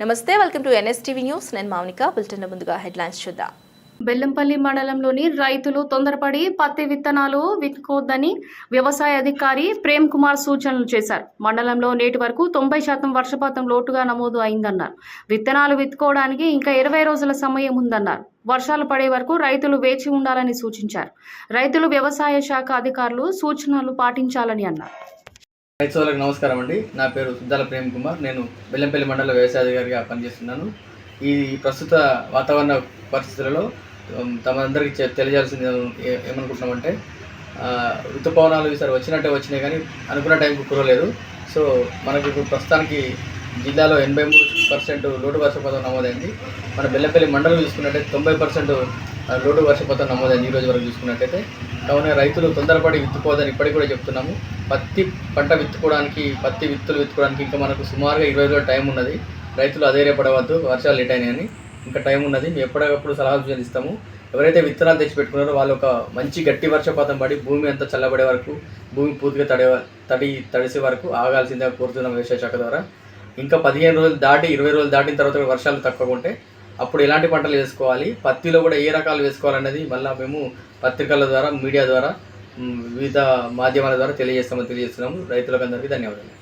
నమస్తే welcome to NSTV news. నేను Mounika bulletin ముందుగా హెడ్లైన్స్ చూద్దాం. బెల్లంపల్లి మండలంలోని రైతులు తొందరపడి పత్తి విత్తనాలు విత్తుకోవద్దని వ్యవసాయ అధికారి ప్రేమ్ కుమార్ సూచనలు చేశారు. మండలంలో నేటి వరకు తొంభై శాతం వర్షపాతం లోటుగా నమోదు అయిందన్నారు. విత్తనాలు విత్తుకోవడానికి ఇంకా ఇరవై రోజుల సమయం ఉందన్నారు. వర్షాలు పడే వరకు రైతులు వేచి ఉండాలని సూచించారు. రైతులు వ్యవసాయ శాఖ అధికారులు సూచనలు పాటించాలని అన్నారు. రైతులకు నమస్కారం అండి. నా పేరు సుద్దాల ప్రేమ్ కుమార్. నేను బెల్లంపల్లి మండల వ్యవసాయ అధికారిగా పనిచేస్తున్నాను. ఈ ప్రస్తుత వాతావరణ పరిస్థితులలో తమందరికీ చె- ఏమనుకుంటున్నామంటే ఋతుపవనాలు ఈసారి వచ్చినట్టే వచ్చినాయి కానీ అనుకున్న టైంకి కురలేదు. సో మనకి ఇప్పుడు ప్రస్తుతానికి జిల్లాలో ఎనభై మూడు పర్సెంట్ లోటు వర్షపాతం నమోదైంది. మన బెల్లంపల్లి మండలం చూసుకున్నట్టయితే తొంభై పర్సెంట్ రోడ్డు వర్షపాతం నమోదైంది. ఈ రోజు వరకు చూసుకున్నట్టయితే కావున రైతులు తొందరపడి విత్తుకోవద్దని ఇప్పటికి కూడా చెప్తున్నాము. పత్తి పంట విత్తుకోవడానికి పత్తి విత్తులు విత్తుకోవడానికి ఇంకా మనకు సుమారుగా ఇరవై రోజుల టైం ఉన్నది. రైతులు అధైర్యపడవద్దు. వర్షాలు లేట్ అయినాయని ఇంకా టైం ఉన్నది. మేము ఎప్పటికప్పుడు సలహా సూచనలు ఇస్తాము ఎవరైతే విత్తనాలు తెచ్చి పెట్టుకున్నారో వాళ్ళు ఒక మంచి గట్టి వర్షపాతం పడి భూమి అంతా చల్లబడే వరకు భూమి పూర్తిగా తడే తడి తడిసే వరకు ఆగాల్సిందిగా కోరుతున్నాం వ్యవసాయ శాఖ ద్వారా. ఇంకా పదిహేను రోజులు దాటి ఇరవై రోజులు దాటిన తర్వాత వర్షాలు తక్కువ ఉంటే అప్పుడు ఎలాంటి పంటలు వేసుకోవాలి? పత్తిలో కూడా ఏ రకాలు వేసుకోవాలనేది మళ్ళీ మేము పత్రికల ద్వారా మీడియా ద్వారా వివిధ మాధ్యమాల ద్వారా తెలియజేస్తామని తెలియజేస్తున్నాము. రైతులకు అందరికీ ధన్యవాదాలు.